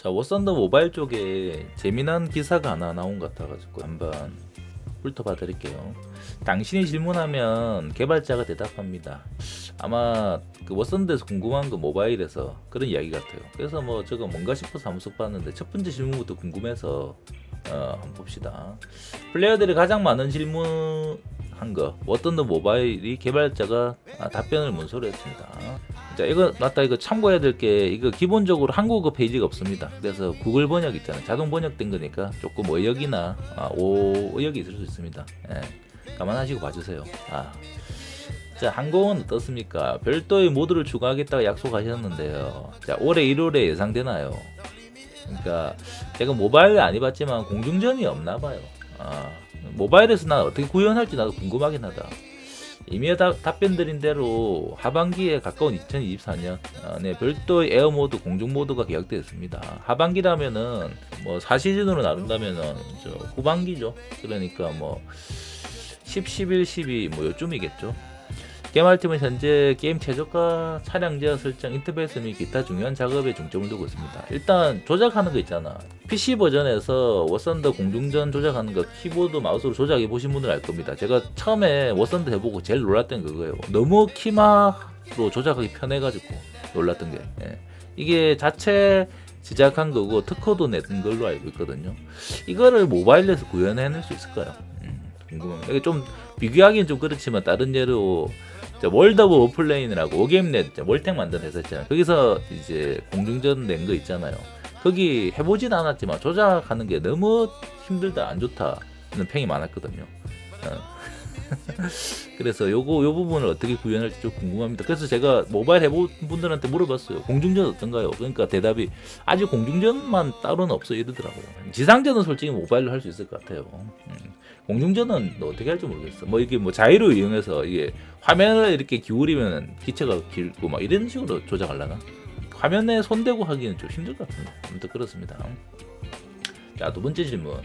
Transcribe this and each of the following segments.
자 워썬더 모바일 쪽에 재미난 기사가 하나 나온 것 같아가지고 한번 훑어봐 드릴게요. 당신이 질문하면 개발자가 대답합니다. 아마 그 워썬더에서 궁금한 거 모바일에서 그런 이야기 같아요. 그래서 뭐 저거 뭔가 싶어서 한번 쏙 봤는데 첫 번째 질문부터 궁금해서 어, 한번 봅시다. 플레이어들이 가장 많은 질문 한거 워썬더 모바일이 개발자가 아, 답변을 문서로 했습니다. 자 이거 맞다 이거 참고해야 될 게 이거 기본적으로 한국어 페이지가 없습니다. 그래서 구글 번역 있잖아요. 자동 번역된 거니까 조금 의역이나 아, 오의역이 있을 수 있습니다. 예, 감안하시고 봐주세요. 아. 자, 항공은 어떻습니까? 별도의 모드를 추가하겠다고 약속하셨는데요. 자, 올해 1월에 예상되나요? 그러니까 제가 모바일 안 해봤지만 공중전이 없나 봐요. 아, 모바일에서 난 어떻게 구현할지 나도 궁금하긴 하다. 이미 다, 답변 드린 대로 하반기에 가까운 2024년 어, 네, 별도의 에어 모드, 공중 모드가 계약되었습니다. 하반기라면은 뭐 사시즌으로 나눈다면은 저 후반기죠. 그러니까 뭐 10, 11, 12 뭐 요쯤이겠죠. 개발팀은 현재 게임 최저가 차량 제어 설정, 인터페이스 및 기타 중요한 작업에 중점을 두고 있습니다. 일단 조작하는 거 있잖아. PC 버전에서 워썬더 공중전 조작하는 거 키보드 마우스로 조작해 보신 분들 알 겁니다. 제가 처음에 워썬더 해보고 제일 놀랐던 게 그거예요. 너무 키마로 조작하기 편해가지고 놀랐던 게 예. 이게 자체 제작한 거고 특허도 낸 걸로 알고 있거든요. 이거를 모바일에서 구현해낼 수 있을까요? 음, 궁금합니다. 이게 좀 비교하기는 좀 그렇지만 다른 예로 자, 월드 오브 오플레인이라고 오게임넷 월텍 만든 회사 있잖아요. 거기서 이제 공중전 낸 거 있잖아요. 거기 해보진 않았지만 조작하는 게 너무 힘들다 안 좋다는 평이 많았거든요. 어. 그래서 요거 요 부분을 어떻게 구현할지 좀 궁금합니다. 그래서 제가 모바일 해본 분들한테 물어봤어요. 공중전 어떤가요? 그러니까 대답이 아직 공중전만 따로는 없어 이러더라고요. 지상전은 솔직히 모바일로 할 수 있을 것 같아요. 음. 공중전은 또 어떻게 할지 모르겠어. 뭐 이게 뭐 자유로 이용해서 이게 화면을 이렇게 기울이면 기체가 길고 막 이런 식으로 조작하려나? 화면에 손대고 하기는 좀 힘들 것 같은데. 아무튼 그렇습니다. 자, 두 번째 질문.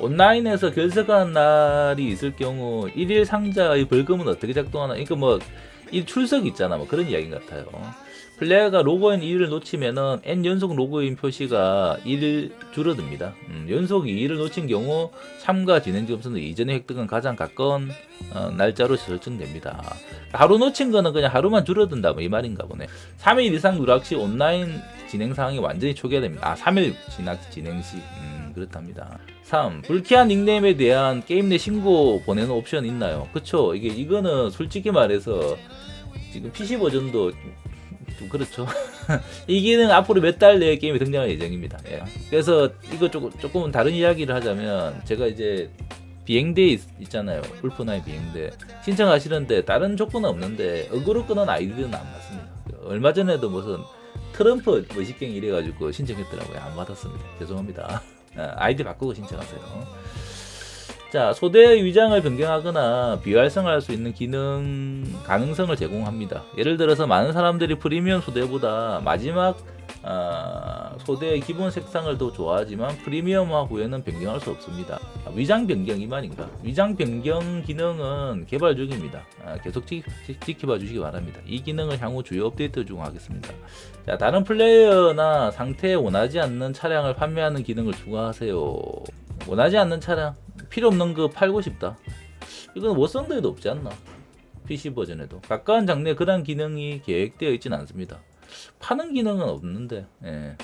온라인에서 결석한 날이 있을 경우 일일 상자의 벌금은 어떻게 작동하나? 그러니까 뭐, 이 출석 있잖아. 뭐 그런 이야기 같아요. 플레이어가 로그인 2일을 놓치면은 N 연속 로그인 표시가 1일 줄어듭니다. 음, 연속 2일을 놓친 경우 참가 진행 점수는 이전에 획득한 가장 가까운 어, 날짜로 설정됩니다. 하루 놓친 거는 그냥 하루만 줄어든다 뭐 이 말인가 보네. 3일 이상 누락 시 온라인 진행 상황이 완전히 초기화됩니다. 아 3일 진학 진행 시 음, 그렇답니다. 3. 불쾌한 닉네임에 대한 게임 내 신고 보내는 옵션 있나요? 그쵸 이게 이거는 솔직히 말해서 지금 PC 버전도 좀 그렇죠. 이 기능 앞으로 몇 달 내에 게임에 등장할 예정입니다. 예. 그래서 이거 조금 조금 다른 이야기를 하자면 제가 이제 비행대 있, 있잖아요. 울프나의 비행대 신청하시는데 다른 조건은 없는데 어그로 끄는 아이디는 안 받습니다. 얼마 전에도 무슨 트럼프 머시갱 이래가지고 신청했더라고요. 안 받았습니다. 죄송합니다. 아, 아이디 바꾸고 신청하세요. 자, 소대의 위장을 변경하거나 비활성화할 수 있는 기능 가능성을 제공합니다. 예를 들어서 많은 사람들이 프리미엄 소대보다 마지막 아, 소대의 기본 색상을 더 좋아하지만 프리미엄화 후에는 변경할 수 없습니다. 아, 위장 변경 이만인가? 위장 변경 기능은 개발 중입니다. 아, 계속 지, 켜봐 주시기 바랍니다. 이 기능을 향후 주요 업데이트 중 하겠습니다. 자, 다른 플레이어나 상태에 원하지 않는 차량을 판매하는 기능을 추가하세요. 원하지 않는 차량 필요 없는 거 팔고 싶다. 이건 워썬더에도 없지 않나? PC 버전에도 가까운 장르에 그런 기능이 계획되어 있지는 않습니다. 파는 기능은 없는데 예.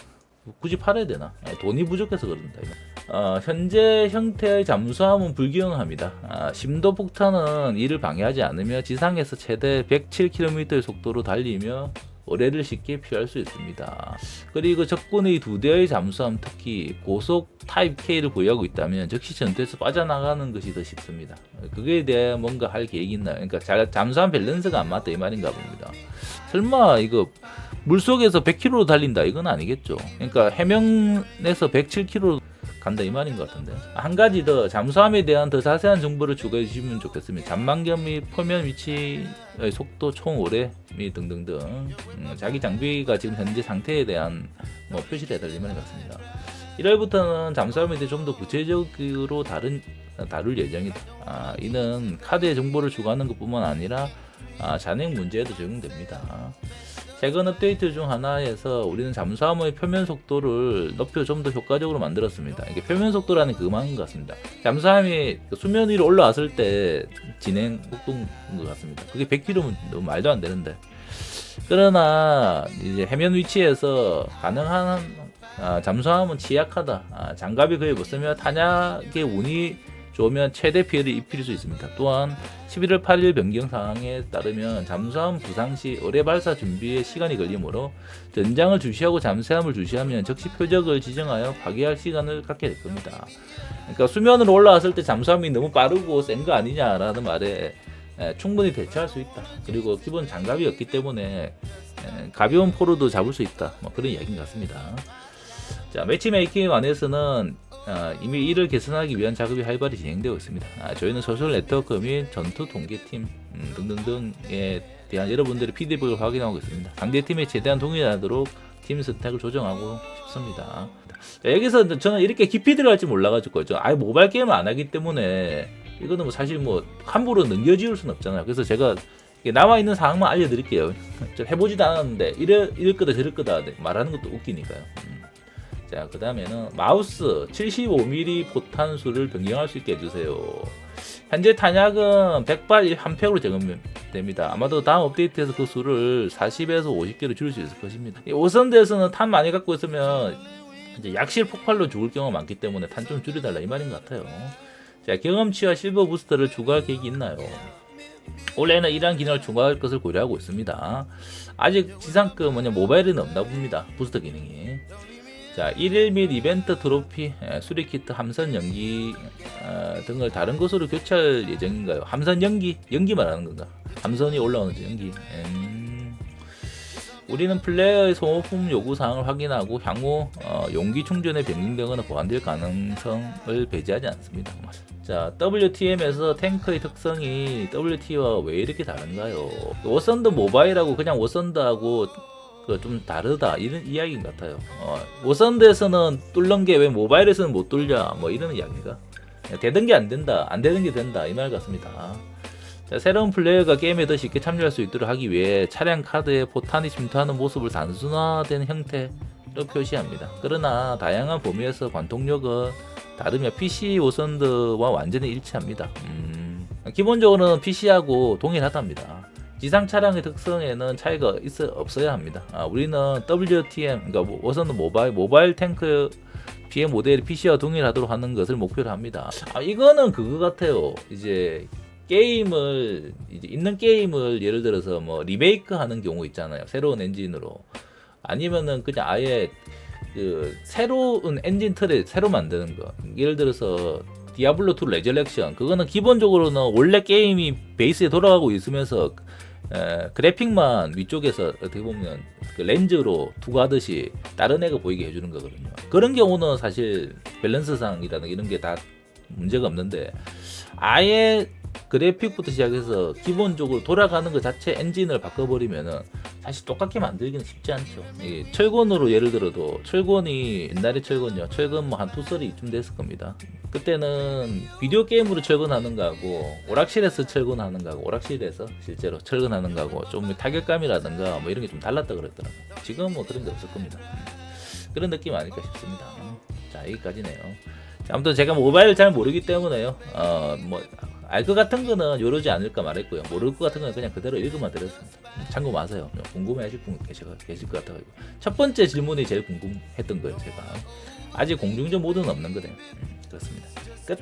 굳이 팔아야 되나? 아니, 돈이 부족해서 그런다. 어, 현재 형태의 잠수함은 불기용합니다. 아, 심도 폭탄은 이를 방해하지 않으며 지상에서 최대 107km의 속도로 달리며 어뢰를 쉽게 피할 수 있습니다. 그리고 적군의 두 대의 잠수함 특히 고속 타입 K를 보유하고 있다면 즉시 전투에서 빠져나가는 것이 더 쉽습니다. 그거에 대해 뭔가 할 계획이 있나요? 그러니까 자- 잠수함 밸런스가 안 맞다 이 말인가 봅니다. 설마 이거 물속에서 100km로 달린다 이건 아니겠죠. 그러니까 해명에서 107km 간다 이 말인 것 같은데 한 가지 더 잠수함에 대한 더 자세한 정보를 추가해 주시면 좋겠습니다. 잔망경 및 표면 위치의 속도, 총 오래 및 등등등 음, 자기 장비가 지금 현재 상태에 대한 뭐 표시를 해달리 말인 것 같습니다. 1월부터는 잠수함에 대해 좀 더 구체적으로 다른 다룰 예정이다. 아, 이는 카드의 정보를 추가하는 것뿐만 아니라 아, 잔액 문제에도 적용됩니다. 최근 업데이트 중 하나에서 우리는 잠수함의 표면 속도를 높여 좀 더 효과적으로 만들었습니다. 이게 표면 속도라는 그 그만인 것 같습니다. 잠수함이 그 수면 위로 올라왔을 때 진행 속도인 것 같습니다. 그게 100km면 너무 말도 안 되는데. 그러나 이제 해면 위치에서 가능한 아, 잠수함은 취약하다. 아, 장갑이 거의 못 쓰며 탄약의 운이 좋으면 최대 피해를 입힐 수 있습니다. 또한 11월 8일 변경 사항에 따르면 잠수함 부상 시 의뢰 발사 준비에 시간이 걸리므로 전장을 주시하고 잠수함을 주시하면 적시 표적을 지정하여 파괴할 시간을 갖게 될 겁니다. 그러니까 수면으로 올라왔을 때 잠수함이 너무 빠르고 센 거 아니냐라는 말에 에, 충분히 대처할 수 있다. 그리고 기본 장갑이 없기 때문에 에, 가벼운 포로도 잡을 수 있다. 뭐 그런 이야기인 것 같습니다. 자 매치메이킹 안에서는 아, 이미 이를 개선하기 위한 작업이 활발히 진행되고 있습니다. 아, 저희는 소셜 네트워크 및 전투 동계팀 음, 등등등에 대한 여러분들의 피드백을 확인하고 있습니다. 상대 팀에 최대한 동의하도록 팀 스택을 조정하고 싶습니다. 자, 여기서 저는 이렇게 깊이 들어갈지 몰라가지고 저 아예 모바일 게임을 안 하기 때문에 이거는 뭐 사실 뭐 함부로 넘겨지울 수는 없잖아요. 그래서 제가 남아 있는 사항만 알려드릴게요. 저 해보지도 않았는데 이럴 이럴 거다 저럴 거다 말하는 것도 웃기니까요. 음. 자, 그 다음에는 마우스 75mm 포탄수를 변경할 수 있게 해주세요. 현재 탄약은 100발 1팩으로 제공됩니다. 아마도 다음 업데이트에서 그 수를 40에서 50개로 줄일 수 있을 것입니다. 이 오선대에서는 탄 많이 갖고 있으면 이제 약실 폭발로 죽을 경우가 많기 때문에 탄 좀 줄여달라 이 말인 것 같아요. 자, 경험치와 실버 부스터를 추가할 계획이 있나요? 올해는 이러한 기능을 추가할 것을 고려하고 있습니다. 아직 지상급 뭐냐 모바일에는 없나 봅니다. 부스터 기능이. 자, 1일 및 이벤트 트로피, 에, 수리키트, 함선 연기 어, 등을 다른 것으로 교체할 예정인가요? 함선 연기, 연기 말하는 건가? 함선이 올라오는 연기. 음. 우리는 플레이어의 소모품 요구 사항을 확인하고 향후 어, 용기 충전에 변경 되거나 보완될 가능성을 배제하지 않습니다. 자, WTM에서 탱크의 특성이 WT와 왜 이렇게 다른가요? 워선드 모바일하고 그냥 워선드하고 그 좀 다르다 이런 이야기인 것 같아요. 어, 워선드에서는 뚫는 게 왜 모바일에서는 못 뚫냐 뭐 이런 이야기가 되던 게 안 된다 안 되는 게 된다 이 말 같습니다. 자, 새로운 플레이어가 게임에 더 쉽게 참여할 수 있도록 하기 위해 차량 카드에 포탄이 침투하는 모습을 단순화된 형태로 표시합니다. 그러나 다양한 범위에서 관통력은 다르며 PC 워선드와 완전히 일치합니다. 음, 기본적으로는 PC하고 동일하답니다. 지상 차량의 특성에는 차이가 있어 없어야 합니다. 아, 우리는 WTM 그러니까 뭐 워선드 모바일 모바일 탱크 BM 모델이 PC와 동일하도록 하는 것을 목표로 합니다. 아, 이거는 그거 같아요. 이제 게임을 이제 있는 게임을 예를 들어서 뭐 리메이크 하는 경우 있잖아요. 새로운 엔진으로 아니면은 그냥 아예 그 새로운 엔진 틀을 새로 만드는 거. 예를 들어서 디아블로 2 레저렉션 그거는 기본적으로는 원래 게임이 베이스에 돌아가고 있으면서 에, 그래픽만 위쪽에서 어떻게 보면 그 렌즈로 투과하듯이 다른 애가 보이게 해주는 거거든요. 그런 경우는 사실 밸런스상이라는 이런 게 다 문제가 없는데 아예 그래픽부터 시작해서 기본적으로 돌아가는 것 자체 엔진을 바꿔버리면은 사실 똑같게 만들기는 쉽지 않죠. 이 철권으로 예를 들어도 철권이 옛날에 철권이요. 철권 뭐한 투설이쯤 됐을 겁니다. 그때는 비디오 게임으로 철권하는 거하고 오락실에서 철권하는 거하고 오락실에서 실제로 철권하는 거하고 좀 타격감이라든가 뭐 이런 게 좀 달랐다 그랬더라고요. 지금 뭐 그런 게 없을 겁니다. 그런 느낌 아닐까 싶습니다. 자 여기까지네요. 자, 아무튼 제가 모바일 잘 모르기 때문에요. 어뭐 알 것 같은 거는 요러지 않을까 말했고요. 모를 것 같은 거는 그냥 그대로 읽어만 드렸습니다. 참고 마세요. 궁금해 하실 분 계실, 계실 것 같아가지고 첫 번째 질문이 제일 궁금했던 거예요. 제가 아직 공중전 모드는 없는 거네요. 음, 그렇습니다. 끝.